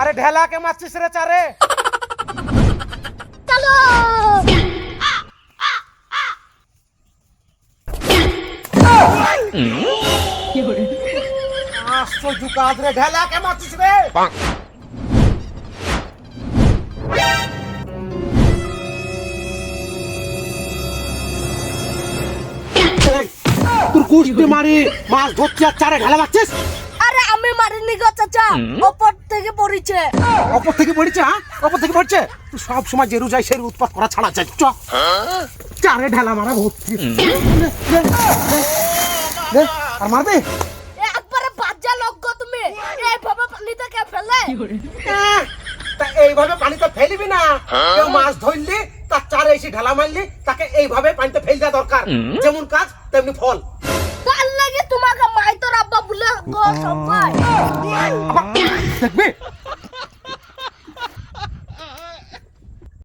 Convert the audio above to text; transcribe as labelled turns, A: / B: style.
A: আরে ঢেলাকে মারছিস রে চারে? আশ্চর্য কাজ রে ঢেলাকে মারছিস রে? তোর কুস্তি মারি মাছ ধরছি আর চারে ঢেলা মারছিস?
B: আরে আমি মারিনি গো চাচা ওপর থেকে পড়েছে।
A: অপর থেকে পড়েছে হ্যাঁ? অপর থেকে পড়ছে? তুই সব সময় জেরু যাই সেই উৎপাত করা ছাড়া যায় চ। চারে ঢেলা মারা ভর্তি। আর মারবে?
B: একবারে বাজা লোক গো তুমি। এইভাবে পানিতে কে ফেলে?
A: আহ, তা এইভাবে পানিতে ফেলবি না। কেউ মাছ ধরলি তার চারে এসে ঢালা মারলি তাকে এইভাবে পানিতে ফেল দেওয়া দরকার যেমন কাজ তেমনি ফল।
B: তার লাগে